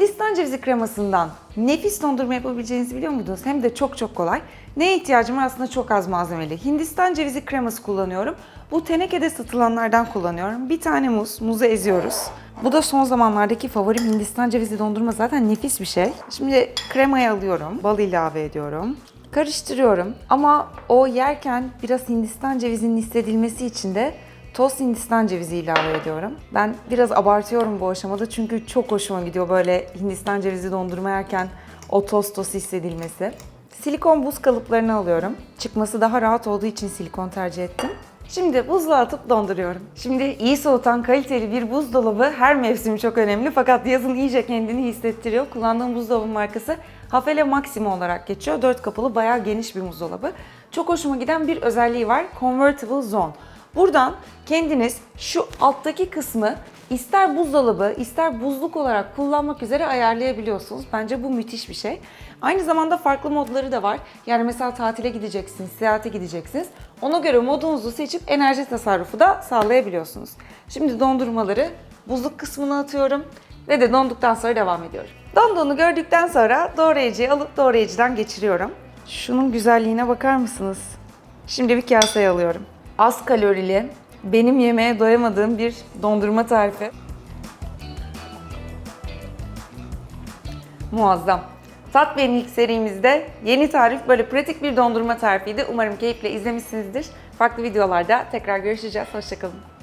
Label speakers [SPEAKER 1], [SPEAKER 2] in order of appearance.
[SPEAKER 1] Hindistan cevizi kremasından nefis dondurma yapabileceğinizi biliyor muydunuz? Hem de çok çok kolay. Neye ihtiyacım var? Aslında çok az malzemeli. Hindistan cevizi kreması kullanıyorum. Bu tenekede satılanlardan kullanıyorum. Bir tane muz, muzu eziyoruz. Bu da son zamanlardaki favorim Hindistan cevizi dondurma zaten nefis bir şey. Şimdi kremayı alıyorum, bal ilave ediyorum. Karıştırıyorum ama o yerken biraz Hindistan cevizinin hissedilmesi için de toz Hindistan cevizi ilave ediyorum. Ben biraz abartıyorum bu aşamada çünkü çok hoşuma gidiyor böyle Hindistan cevizi dondurma yerken o toz toz hissedilmesi. Silikon buz kalıplarını alıyorum. Çıkması daha rahat olduğu için silikon tercih ettim. Şimdi buzluğa atıp donduruyorum. Şimdi iyi soğutan kaliteli bir buzdolabı her mevsim çok önemli fakat yazın iyice kendini hissettiriyor. Kullandığım buzdolabı markası Hafele Maximo olarak geçiyor. 4 kapılı bayağı geniş bir buzdolabı. Çok hoşuma giden bir özelliği var. Convertible Zone. Buradan kendiniz şu alttaki kısmı ister buzdolabı, ister buzluk olarak kullanmak üzere ayarlayabiliyorsunuz. Bence bu müthiş bir şey. Aynı zamanda farklı modları da var. Yani mesela tatile gideceksiniz, seyahate gideceksiniz. Ona göre modunuzu seçip enerji tasarrufu da sağlayabiliyorsunuz. Şimdi dondurmaları buzluk kısmına atıyorum ve de donduktan sonra devam ediyorum. Donduğunu gördükten sonra doğrayıcıyı alıp doğrayıcıdan geçiriyorum. Şunun güzelliğine bakar mısınız? Şimdi bir kaseye alıyorum. Az kalorili, benim yemeğe doyamadığım bir dondurma tarifi. Muazzam. Tat Bey'in ilk serimizde yeni tarif böyle pratik bir dondurma tarifiydi. Umarım keyifle izlemişsinizdir. Farklı videolarda tekrar görüşeceğiz. Hoşçakalın.